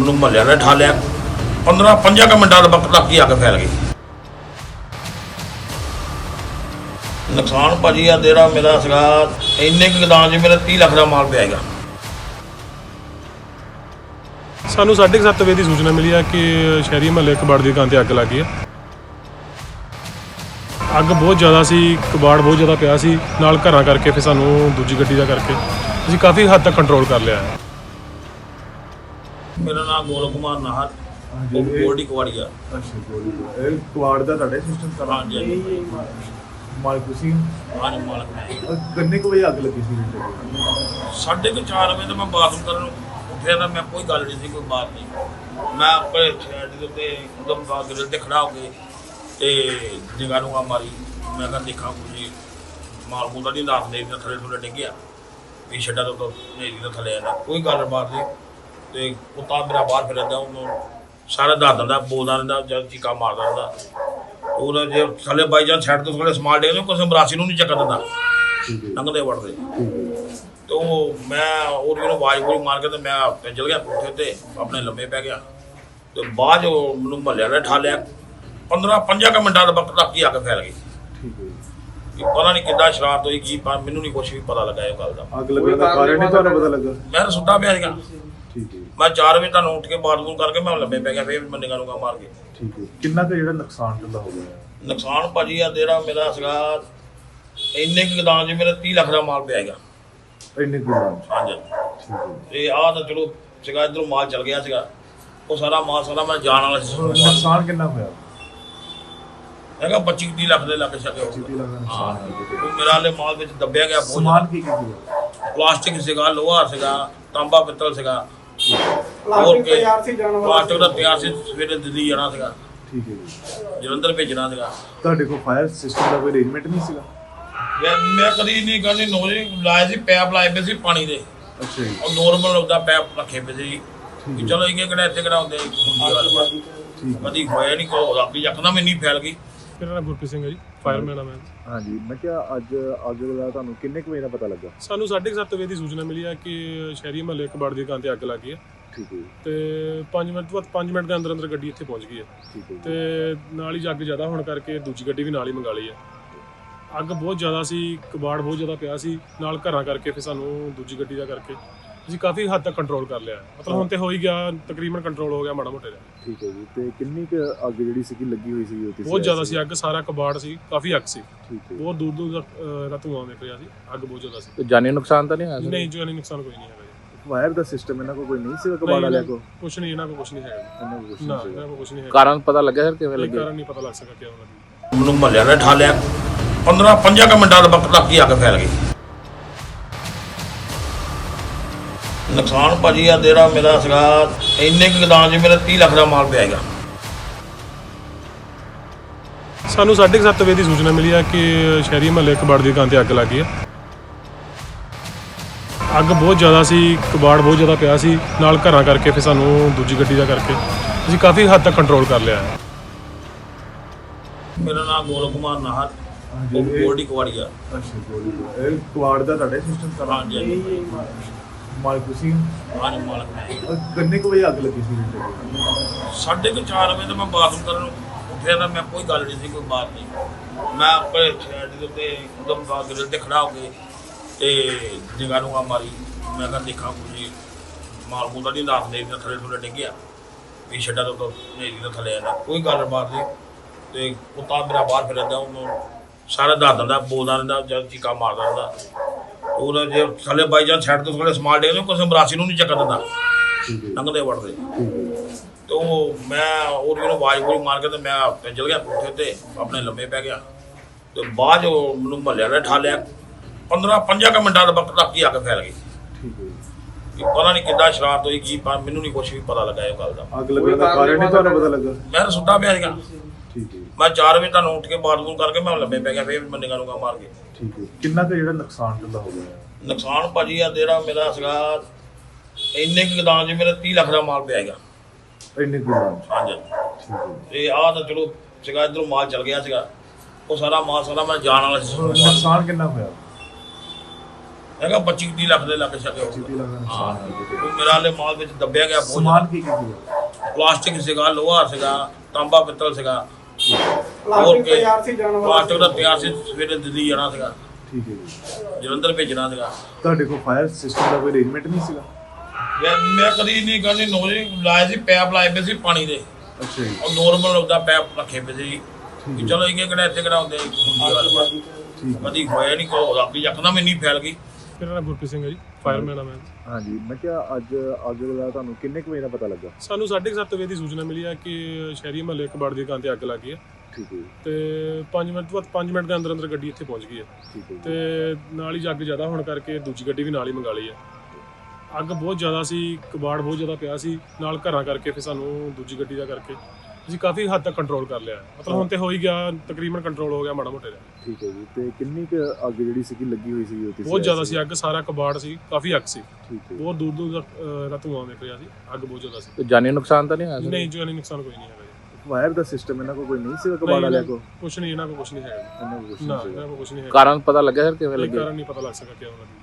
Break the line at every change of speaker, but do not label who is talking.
ਮੈਨੂੰ ਮਹੱਲਿਆਂ ਨੇ ਠਾ ਲਿਆ। 15 ਪੰਜਾਂ ਕੁ ਮਿੰਟਾਂ ਦੇ ਵਕਤ ਤੱਕ ਹੀ ਅੱਗ ਫੈਲ ਗਈ। ਨੁਕਸਾਨ ਭਾਜੀ ਆ ਜਿਹੜਾ ਮੇਰਾ ਸੀਗਾ, ਇੰਨੇ ਕੁ ਗਦਾਮ 'ਚ ਮੇਰੇ 30 ਲੱਖ ਦਾ ਮਾਲ ਪਿਆ ਹੈਗਾ।
ਸਾਨੂੰ 7:30 ਵਜੇ ਦੀ ਸੂਚਨਾ ਮਿਲੀ ਹੈ ਕਿ ਸ਼ਹਿਰੀ ਮਹੱਲੇ ਕਬਾੜ ਦੀ ਦੁਕਾਨ ਤੇ ਅੱਗ ਲੱਗੀ ਹੈ ਅੱਗ ਬਹੁਤ ਜ਼ਿਆਦਾ ਸੀ, ਕਬਾੜ ਬਹੁਤ ਜ਼ਿਆਦਾ ਪਿਆ ਸੀ। ਨਾਲ ਘਰਾਂ ਕਰਕੇ ਫਿਰ ਸਾਨੂੰ ਦੂਜੀ ਗੱਡੀ ਦਾ ਕਰਕੇ ਅਸੀਂ ਕਾਫੀ ਹੱਦ ਤੱਕ ਕੰਟਰੋਲ ਕਰ ਲਿਆ।
ਮੇਰਾ ਨਾਮ ਗੋਲ ਕੁਮਾਰ ਨਾਹਰ ਉਹ ਗੋਲਡੀ ਕੁਵਾੜੀਆ।
ਅੱਛਾ ਗੋਲੀ ਇਹ ਕੁਆੜ ਦਾ ਤੁਹਾਡੇ ਸਿਸਟਮ ਸਾਰਾ
ਹਾਂਜੀ ਹਾਂਜੀ।
ਮਾਲਕ ਤੁਸੀਂ?
ਹਾਂਜੀ ਮਾਲਕ ਨੇ
ਅਹ ਕਿੰਨੇ ਕੁ ਵਜੇ ਅੱਗ ਲੱਗੀ ਸੀ? ਵੀਰ
ਸਾਢੇ ਕੁ ਚਾਰ ਵਜੇ ਤੇ ਮੈਂ ਬਾਥਰੂਮ ਕਰਨ ਉੱਠਿਆ ਤਾਂ ਮੈਂ ਕੋਈ ਗੱਲ ਨਹੀਂ ਸੀ ਕੋਈ ਬਾਤ ਨਹੀਂ। ਮੈਂ ਆਪਣੇ ਛੇੜ ਦੇ ਉੱਤੇ ਉਦਮ ਦਾ ਗ੍ਰਿਲ ਤੇ ਖੜਾ ਹੋ ਕੇ ਤੇ ਜਗ੍ਹਾ ਨੂੰ ਆ ਮਾਰੀ। ਮੈਂ ਕਿਹਾ ਦੇਖਾਂ ਕੁਝ ਮਾਲ ਮੂਲ ਤਾਂ ਨਹੀਂ ਨਾਸ ਨੇ ਥੱਲੇ ਥੱਲੇ ਡਿੱਗਿਆ। ਵੀ ਛੱਡਾ ਤੋਂ ਨੇਰੀ ਦੇ ਥੱਲੇ ਆਣਾ ਕੋਈ ਗੱਲ ਬਾਤ ਨਹੀਂ। ਤੇ ਕੁੱਤਾ ਮੇਰਾ ਬਾਹਰ ਫਿਰਦਾ ਉਹਨੂੰ ਸਾਰਾ ਦੱਸ ਦਿੰਦਾ ਬੋਲਦਾ ਰਹਿੰਦਾ ਜਦ ਚੀਕਾ ਮਾਰਦਾ ਰਹਿੰਦਾ। ਉਹ ਜੇ ਥੱਲੇ ਬਾਈ ਜਾਂ ਛੱਡ ਤੋਂ ਥੋੜੇ ਸਮਾਲ ਡੇ ਨੇ ਕਿਸੇ ਮਰਾਸੀ ਨੂੰ ਨਹੀਂ ਚੱਕਰ ਦਿੰਦਾ। ਲੰਘਦੇ ਵੜਦੇ। ਤੇ ਉਹ ਮੈਂ ਉਹਦੀ ਨੂੰ ਆਵਾਜ਼ ਪੂਰੀ ਮਾਰ ਕੇ ਤੇ ਮੈਂ ਆਪੇ ਚਲ ਗਿਆ ਕੋਠੇ ਤੇ ਆਪਣੇ ਲੰਮੇ ਪੈ ਗਿਆ। ਤੇ ਬਾਅਦ 'ਚ ਉਹ ਮੈਨੂੰ ਮਹੱਲਿਆਂ ਨੇ ਠਾ ਲਿਆ 15 ਪੰਜਾਂ ਕੁ ਮਿੰਟਾਂ ਦੇ ਵਕਤ ਤੱਕ ਹੀ ਅੱਗ ਫੈਲ ਗਈ। ਕਿ ਪਤਾ ਨਹੀਂ ਕਿੱਦਾਂ ਸ਼ਰਾਰਤ ਹੋਈ ਕੀ ਪਰ ਮੈਨੂੰ ਨਹੀਂ ਕੁਛ ਵੀ ਪਤਾ ਲੱਗਾ ਇਹ ਗੱਲ ਦਾ।
ਅੱਗ ਲੱਗਣ ਦਾ ਕਾਰਨ ਨਹੀਂ ਤੁਹਾਨੂੰ ਪਤਾ ਲੱਗਾ।
ਮੈਂ ਸੁੱਤਾ ਪਿਆ ਸੀਗਾ।
ਠੀਕ ਹੈ
ਮੈਂ 4 ਵਜੇ ਤੁਹਾਨੂੰ ਉੱਠ ਕੇ ਬਾਥਰੂਮ ਕਰਕੇ ਮੈਂ ਲੰਮੇ ਪੈ ਗਿਆ ਫੇਰ ਨਿਗਾਹ ਨੂੰ ਮਾਰ ਕੇ।
ਠੀਕ ਹੈ। ਕਿੰਨਾ ਕੁ ਜਿਹੜਾ ਨੁਕਸਾਨ ਤੁਹਾਡਾ ਹੋ ਗਿਆ?
ਨੁਕਸਾਨ ਭਾਜੀ ਆ ਜਿਹੜਾ ਮੇਰਾ ਸੀਗਾ ਇੰਨੇ ਕੁ ਗਦਾਮ 'ਚ ਮੇਰੇ 30 ਲੱਖ ਦਾ ਮਾਲ ਪਿਆ ਹੈਗਾ।
ਇੰਨੇ ਕੁ ਨਾਮ
ਹਾਂਜੀ।
ਠੀਕ ਹੈ
ਤੇ ਆਹ ਤਾਂ ਚਲੋ ਸੀਗਾ ਇਧਰੋਂ ਮਾਲ ਚਲ ਗਿਆ ਸੀਗਾ। ਉਹ ਸਾਰਾ ਮਾਲ ਸਾਰਾ ਮੈਂ ਜਾਣ ਵਾਲਾ ਸੀ।
ਨੁਕਸਾਨ ਕਿੰਨਾ ਹੋਇਆ?
ਹੈਗਾ 25 30 ਲੱਖ ਦੇ ਲੱਗ ਸਕੇ
ਨੁਕਸਾਨ
ਉਹ ਮੇਰਾ ਹਲੇ ਮਾਲ ਵਿੱਚ ਦੱਬਿਆ ਗਿਆ ਬਹੁਤ
ਸਮਾਨ ਕੀ ਕੀ
ਪਲਾਸਟਿਕ ਸੀਗਾ ਲੋਹਾ ਸੀਗਾ ਤਾਂਬਾ ਪਿੱਤਲ ਸੀਗਾ। ਹੋਰ ਕੇ ਪਲਾਸਟਿਕ ਦਾ ਤਿਆਰ ਸੀ ਸਵੇਰੇ ਦਿੱਲੀ ਜਾਣਾ ਸੀਗਾ।
ਠੀਕ ਹੈ ਜੀ।
ਜਲੰਧਰ ਭੇਜਣਾ ਸੀਗਾ।
ਤੁਹਾਡੇ ਕੋਲ ਫਾਇਰ ਸਿਸਟਮ ਦਾ ਕੋਈ ਅਰੇਂਜਮੈਂਟ ਨਹੀਂ ਸੀਗਾ?
ਮੈਂ ਮੈਂ ਕਦੀ ਨਹੀਂ ਕਹਿੰਦੀ ਨੋਰੇ ਲਾਏ ਸੀ ਪੈਪ ਲਾਏ ਪਏ ਸੀ ਪਾਣੀ ਦੇ।
ਅੱਛਾ ਜੀ।
ਉਹ ਨੋਰਮਲ ਉਹਦਾ ਪੈਪ ਰੱਖੇ ਪਏ ਸੀ। ਕਿ ਚਲੋ ਇਹ ਕਿਹੜਾ ਇੱਥੇ ਕਿਹੜਾ ਹੁੰਦੇ ਕਦੀ ਹੋਇਆ ਨਹੀਂ ਕੋ ਰੱਬੀ ਯਕਦਮ ਇੰਨੀ ਫੈਲ ਗਈ।
ਮੇਰਾ ਨਾਮ ਗੁਰਪ੍ਰੀਤ ਸਿੰਘ ਹੈ ਜੀ ਫਾਇਰਮੈਨ ਆ ਮੈਂ।
ਹਾਂਜੀ ਮੈਂ ਕਿਹਾ ਅੱਜ ਅੱਗ ਦਾ ਤੁਹਾਨੂੰ ਕਿੰਨੇ ਕੁ ਵਜੇ ਦਾ ਪਤਾ ਲੱਗਾ?
ਸਾਨੂੰ 7:30 ਵਜੇ ਦੀ ਸੂਚਨਾ ਮਿਲੀ ਹੈ ਕਿ ਸ਼ਹਿਰੀ ਮਹੱਲੇ ਕਬਾੜ ਦੀ ਦੁਕਾਨ ਤੇ ਅੱਗ ਲੱਗੀ ਹੈ।
ਠੀਕ ਹੈ ਜੀ,
ਤੇ 5 ਮਿੰਟ ਤੋਂ ਬਾਅਦ 5 ਮਿੰਟ ਦੇ ਅੰਦਰ ਅੰਦਰ ਗੱਡੀ ਇੱਥੇ ਪਹੁੰਚ ਗਈ ਹੈ।
ਠੀਕ ਹੈ ਜੀ।
ਤੇ ਨਾਲ ਹੀ ਅੱਗ ਜ਼ਿਆਦਾ ਹੋਣ ਕਰਕੇ ਦੂਜੀ ਗੱਡੀ ਵੀ ਨਾਲ ਹੀ ਮੰਗਾ ਲਈ ਹੈ। ਅੱਗ ਬਹੁਤ ਜ਼ਿਆਦਾ ਸੀ ਕਬਾੜ ਬਹੁਤ ਜ਼ਿਆਦਾ ਪਿਆ ਸੀ ਨਾਲ ਘਰਾਂ ਕਰਕੇ ਫਿਰ ਸਾਨੂੰ ਦੂਜੀ ਗੱਡੀ ਦਾ ਕਰਕੇ ਅਸੀਂ ਕਾਫੀ ਹੱਦ ਤੱਕ ਕੰਟਰੋਲ ਕਰ ਲਿਆ। ਮਤਲਬ ਹੁਣ ਤੇ ਹੋ ਹੀ ਗਿਆ ਤਕਰੀਬਨ ਕੰਟਰੋਲ ਹੋ ਗਿਆ ਮਾੜਾ ਮੋਟਾ ਜਿਹਾ।
ਠੀਕ ਹੈ ਜੀ। ਤੇ ਕਿੰਨੀ ਕੁ ਅੱਗ ਜਿਹੜੀ ਸੀਗੀ ਲੱਗੀ ਹੋਈ ਸੀ ਉਹ ਕਿਸੇ
ਬਹੁਤ ਜ਼ਿਆਦਾ ਸੀ? ਅੱਗ ਸਾਰਾ ਕਬਾੜ ਸੀ ਕਾਫੀ ਅੱਗ ਸੀ।
ਠੀਕ ਹੈ
ਬਹੁਤ ਦੂਰ ਦੂਰ ਤੱਕ ਅਹ, ਇਹਦਾ ਧੂਆਂ ਰਿਹਾ ਸੀ ਅੱਗ ਬਹੁਤ ਜ਼ਿਆਦਾ ਸੀ।
ਤੇ ਜਾਨੀ ਨੁਕਸਾਨ ਤਾਂ ਨਹੀਂ ਹੋਇਆ?
ਨਹੀਂ ਜਾਨੀ ਨੁਕਸਾਨ ਕੋਈ ਨਹੀਂ ਹੈਗਾ ਜੀ।
ਵਾਇਰ ਦਾ ਸਿਸਟਮ ਇਹਨਾਂ ਕੋਲ ਕੋਈ ਨਹੀਂ ਸੀਗਾ ਕਬਾੜ ਵਾਲਿਆਂ ਕੋਲ
ਕੁਝ ਨਹੀਂ ਇਹਨਾਂ ਕੋਲ ਕੁਝ ਨਹੀਂ ਹੈਗਾ।
ਇਹਨਾਂ ਕੋਲ ਕੁਛ
ਨਾ
ਨਹੀਂ ਸੀਗਾ।
ਇਹਨਾਂ ਕੋਲ ਕੁਝ ਨਹੀਂ ਹੈਗਾ।
ਕਾਰਨ ਪਤਾ ਲੱਗਿਆ ਸਰ ਕਿਵੇਂ
ਕੋਈ
ਲੱਗੇ?
ਕਾਰਨ ਨਹੀਂ ਪਤਾ ਲੱਗ ਸਕਿਆ ਕਿਉਂ ਲੱਗੀ।
ਮੈਨੂੰ ਮਹੱਲਿਆਂ ਨੇ ਠਾ ਲਿਆ। 15 ਪੰਜਾਂ ਕੁ ਮਿੰਟਾਂ ਦੇ ਵਕਤ ਤੱਕ ਹੀ ਅੱਗ ਫੈਲ ਗਈ। ਨੁਕਸਾਨ ਭਾਜੀ ਆ ਜਿਹੜਾ ਮੇਰਾ ਸੀਗਾ ਇੰਨੇ ਕੁ ਗਦਾਮ 'ਚ ਮੇਰੇ 30 ਲੱਖ ਦਾ ਮਾਲ ਪਿਆ ਹੈਗਾ
ਸਾਨੂੰ 7:30 ਵਜੇ ਦੀ ਸੂਚਨਾ ਮਿਲੀ ਹੈ ਕਿ ਸ਼ਹਿਰੀ ਮਹੱਲੇ ਕਬਾੜ ਦੀ ਦੁਕਾਨ ਤੇ ਅੱਗ ਲੱਗੀ ਹੈ ਅੱਗ ਬਹੁਤ ਜ਼ਿਆਦਾ ਸੀ ਕਬਾੜ ਬਹੁਤ ਜ਼ਿਆਦਾ ਪਿਆ ਸੀ ਨਾਲ ਘਰਾਂ ਕਰਕੇ ਫਿਰ ਸਾਨੂੰ ਦੂਜੀ ਗੱਡੀ ਦਾ ਕਰਕੇ ਅਸੀਂ ਕਾਫੀ ਹੱਦ ਤੱਕ ਕੰਟਰੋਲ ਕਰ ਲਿਆ।
ਮੇਰਾ ਨਾਮ ਗੋਲ ਕੁਮਾਰ ਨਾਹਰ ਕੁਵਾੜੀਆ
ਅੱਛਾ ਇਹ ਦਾ ਤੁਹਾਡੇ ਸਿਸਟਮ ਸਾਰਾ?
ਹਾਂਜੀ ਹਾਂਜੀ।
ਮਾਲਕ ਤੁਸੀਂ?
ਹਾਂਜੀ ਮਾਲਕ ਨੇ
ਅਹ ਕਿੰਨੇ ਕੁ ਵਜੇ ਅੱਗ ਲੱਗੀ ਸੀ? ਵੀਰ
ਸਾਢੇ ਕੁ ਚਾਰ ਵਜੇ ਤੇ ਮੈਂ ਬਾਥਰੂਮ ਕਰਨ ਉੱਠਿਆ ਤਾਂ ਮੈਂ ਕੋਈ ਗੱਲ ਨਹੀਂ ਸੀ ਕੋਈ ਬਾਤ ਨਹੀਂ। ਮੈਂ ਆਪਣੇ ਛੇੜ ਦੇ ਉੱਤੇ ਉਦਮ ਦਾ ਗ੍ਰਿਲ ਤੇ ਖੜਾ ਹੋ ਕੇ ਤੇ ਜਗ੍ਹਾ ਨੂੰ ਆ ਮਾਰੀ। ਮੈਂ ਕਿਹਾ ਦੇਖਾਂ ਕੁਝ ਮਾਲ ਮੂਲ ਤਾਂ ਨਹੀਂ ਨੇ ਤੇ ਥੱਲੇ ਥੱਲੇ ਡਿੱਗਿਆ ਵੀ ਛੱਡਾ ਤੋਂ ਨੇਰੀ ਦੇ ਥੱਲੇ ਆਣਾ ਕੋਈ ਗੱਲ ਬਾਤ ਨਹੀਂ। ਤੇ ਕੁੱਤਾ ਮੇਰਾ ਬਾਹਰ ਫਿਰਦਾ ਉਹਨੂੰ ਸਾਰਾ ਦੱਸ ਦਿੰਦਾ ਬੋਲਦਾ ਰਹਿੰਦਾ ਜਦ ਚੀਕਾ ਮਾਰਦਾ ਰਹਿੰਦਾ। ਉਹ ਜੇ ਥੱਲੇ ਬਾਈ ਜਾਂ ਛੱਡ ਤੋਂ ਥੋੜੇ ਸਮਾਲ ਡੇ ਨੇ ਕਿਸੇ ਮਰਾਸੀ ਨੂੰ ਨਹੀਂ ਚੱਕਰ ਦਿੰਦਾ। ਲੰਘਦੇ ਵੜਦੇ। ਤੇ ਉਹ ਮੈਂ ਉਹਦੀ ਨੂੰ ਆਵਾਜ਼ ਪੂਰੀ ਮਾਰ ਕੇ ਤੇ ਮੈਂ ਚਲ ਗਿਆ ਕੋਠੇ ਤੇ। ਆਪਣੇ ਲੰਮੇ ਪੈ ਗਿਆ। ਤੇ ਬਾਅਦ ਉਹ ਮੈਨੂੰ ਮਹੱਲਿਆਂ ਨੇ ਠਾ ਲਿਆ। 15 ਪੰਜਾਂ ਕੁ ਮਿੰਟਾਂ ਦੇ ਵਕਤ ਤੱਕ ਹੀ ਅੱਗ ਫੈਲ ਗਈ।
ਠੀਕ ਹੈ ਜੀ।
ਕਿ ਪਤਾ ਨਹੀਂ ਕਿੱਦਾਂ ਸ਼ਰਾਰਤ ਹੋਈ ਕੀ ਪਰ ਮੈਨੂੰ ਨਹੀਂ ਕੁਛ ਵੀ ਪਤਾ ਲੱਗਾ ਇਹ ਗੱਲ ਦਾ।
ਅੱਗ ਲੱਗਣ ਦਾ ਕਾਰਨ ਨਹੀਂ ਤੁਹਾਨੂੰ ਪਤਾ ਲੱਗਾ।
ਮੈਂ ਤਾਂ ਸੁੱਤਾ ਪਿਆ ਸੀਗਾ।
ਠੀਕ ਹੈ
ਮੈਂ 4 ਵਜੇ ਤੁਹਾਨੂੰ ਉੱਠ ਕੇ ਬਾਥਰੂਮ ਕਰਕੇ ਮੈਂ ਲੰਮੇ ਪੈ ਗਿਆ ਫੇਰ ਨਿਗਾਹ ਨੂੰ ਮਾਰ ਕੇ।
ਠੀਕ ਹੈ। ਕਿੰਨਾ ਕੁ ਜਿਹੜਾ ਨੁਕਸਾਨ ਤੁਹਾਡਾ ਹੋ ਗਿਆ?
ਨੁਕਸਾਨ ਭਾਜੀ ਆ ਜਿਹੜਾ ਮੇਰਾ ਸੀਗਾ ਇੰਨੇ ਕੁ ਗਦਾਮ 'ਚ ਮੇਰੇ 30 ਲੱਖ ਦਾ ਮਾਲ ਪਿਆ ਹੈਗਾ
ਇੰਨੇ ਕੁ ਨਾਮ
ਹਾਂਜੀ।
ਠੀਕ ਹੈ
ਤੇ ਆਹ ਤਾਂ ਚਲੋ ਸੀਗਾ ਇਧਰੋਂ ਮਾਲ ਚਲ ਗਿਆ ਸੀਗਾ। ਉਹ ਸਾਰਾ ਮਾਲ ਸਾਰਾ ਮੈਂ ਜਾਣ ਵਾਲਾ ਸੀ।
ਨੁਕਸਾਨ ਕਿੰਨਾ ਹੋਇਆ?
ਹੈਗਾ 25 30 ਲੱਖ ਦੇ ਲੱਗ ਸਕੇ
ਹੈ।
ਉਹ ਮੇਰਾ ਵਾਲੇ ਮਾਲ ਵਿੱਚ ਦੱਬਿਆ ਗਿਆ ਬਹੁਤ
ਸਮਾਨ ਕੀ ਕੀ ਸੀ
ਪਲਾਸਟਿਕ ਸੀਗਾ ਲੋਹਾ ਸੀਗਾ ਤਾਂਬਾ ਪਿੱਤਲ ਸੀਗਾ। ਹੋਰ ਕੇ
ਤਿਆਰ ਸੀ ਜਾਣ ਵਾਲਾ
ਪਲਾਸਟਿਕ ਦਾ ਤਿਆਰ ਸੀ ਸਵੇਰੇ ਦਿੱਲੀ ਜਾਣਾ ਸੀਗਾ।
ਠੀਕ ਹੈ ਜੀ।
ਜਲੰਧਰ ਭੇਜਣਾ ਸੀਗਾ।
ਤੁਹਾਡੇ ਕੋਲ ਫਾਇਰ ਸਿਸਟਮ ਦਾ ਕੋਈ ਅਰੇਂਜਮੈਂਟ ਨਹੀਂ ਸੀਗਾ?
ਮੈਂ ਮੈਂ ਕਦੀ ਨਹੀਂ ਕਹਿੰਦੀ ਨੋਰੇ ਲਾਏ ਸੀ ਪੈਪ ਲਾਏ ਪਏ ਸੀ ਪਾਣੀ ਦੇ।
ਅੱਛਾ ਜੀ।
ਉਹ ਨੋਰਮਲ ਉਹਦਾ ਪੈਪ ਰੱਖੇ ਪਏ ਸੀ। ਕਿ ਚਲੋ ਇਹ ਕਿਹੜਾ ਇੱਥੇ ਕਿਹੜਾ ਹੁੰਦੇ
ਠੀਕ ਹੈ।
ਕਦੀ ਹੋਇਆ ਨਹੀਂ ਕੋ ਰੱਬ ਦੀ ਯਕਦਮ ਇੰਨੀ ਫੈਲ ਗਈ।
ਮੇਰਾ ਨਾਮ ਗੁਰਪ੍ਰੀਤ ਸਿੰਘ ਹੈ ਜੀ ਫਾਇਰਮੈਨ ਆ ਮੈਂ।
ਹਾਂਜੀ ਮੈਂ ਕਿਹਾ ਅੱਜ ਅੱਗ ਦਾ ਤੁਹਾਨੂੰ ਕਿੰਨੇ ਕੁ ਵਜੇ ਦਾ ਪਤਾ ਲੱਗਾ?
ਸਾਨੂੰ 7:30 ਵਜੇ ਦੀ ਸੂਚਨਾ ਮਿਲੀ ਹੈ ਕਿ ਸ਼ਹਿਰੀ ਮਹੱਲੇ ਕਬਾੜ ਦੀ ਦੁਕਾਨ ਤੇ ਅੱਗ ਲੱਗ ਗਈ ਹੈ
ਠੀਕ ਹੈ
ਤੇ 5 ਮਿੰਟ ਤੋਂ ਬਾਅਦ 5 ਮਿੰਟ ਦੇ ਅੰਦਰ ਅੰਦਰ ਗੱਡੀ ਇੱਥੇ ਪਹੁੰਚ ਗਈ ਹੈ
ਠੀਕ ਹੈ ਜੀ।
ਤੇ ਨਾਲ ਹੀ ਅੱਗ ਜ਼ਿਆਦਾ ਹੋਣ ਕਰਕੇ ਦੂਜੀ ਗੱਡੀ ਵੀ ਨਾਲ ਹੀ ਮੰਗਾ ਲਈ ਹੈ ਅੱਗ ਬਹੁਤ ਜ਼ਿਆਦਾ ਸੀ ਕਬਾੜ ਬਹੁਤ ਜ਼ਿਆਦਾ ਪਿਆ ਸੀ। ਨਾਲ ਘਰਾਂ ਕਰਕੇ ਫਿਰ ਸਾਨੂੰ ਦੂਜੀ ਗੱਡੀ ਦਾ ਕਰਕੇ ਅਸੀਂ ਕਾਫੀ ਹੱਦ ਤੱਕ ਕੰਟਰੋਲ ਕਰ ਲਿਆ। ਮਤਲਬ ਹੁਣ ਤੇ ਹੋ ਹੀ ਗਿਆ ਤਕਰੀਬਨ ਕੰਟਰੋਲ ਹੋ ਗਿਆ ਮਾੜਾ ਮੋਟੇ ਦਾ
ਠੀਕ ਹੈ ਜੀ ਤੇ ਕਿੰਨੀ ਕੁ ਅੱਗ ਜਿਹੜੀ ਸੀਗੀ ਲੱਗੀ ਹੋਈ ਸੀ ਉਹ ਕਿਸੇ
ਬਹੁਤ ਜ਼ਿਆਦਾ ਸੀ ਅੱਗ ਸਾਰਾ ਕਬਾੜ ਸੀ ਕਾਫੀ ਅੱਗ ਸੀ।
ਠੀਕ ਹੈ।
ਬਹੁਤ ਦੂਰ ਦੂਰ ਤੱਕ ਅਹ, ਇਹਦਾ ਧੂਆਂ ਨਿਕਲ ਰਿਹਾ ਸੀ ਅੱਗ ਬਹੁਤ ਜ਼ਿਆਦਾ ਸੀ।
ਤੇ ਜਾਨੀ ਨੁਕਸਾਨ ਤਾਂ ਨਹੀਂ ਹੋਇਆ ਸਰ
ਨਹੀਂ ਜਾਨੀ ਨੁਕਸਾਨ ਕੋਈ ਨਹੀਂ ਹੈਗਾ ਜੀ।
ਫਾਇਰ ਦਾ ਸਿਸਟਮ ਇਹਨਾਂ ਕੋਲ ਕੋਈ ਨਹੀਂ ਸੀਗਾ ਕਬਾੜ ਵਾਲਿਆਂ ਕੋਲ?
ਕੁਛ ਨਹੀਂ ਇਹਨਾਂ ਕੋਲ ਕੁਛ ਨਹੀਂ ਹੈਗਾ।
ਇਹਨਾਂ ਕੋਲ ਕੁਛ
ਨਾ
ਨਹੀਂ ਸੀਗਾ।
ਇਹਨਾਂ ਕੋਲ ਕੁਛ ਨਹੀਂ ਹੈਗਾ।
ਕਾਰਨ ਪਤਾ ਲੱਗਿਆ ਸਰ ਕਿਵੇਂ
ਕੋਈ
ਲੱਗੇ?
ਕਾਰਨ ਨਹੀਂ ਪਤਾ ਲੱਗ ਸਕਿਆ ਕਿਉਂ ਲੱਗੀ।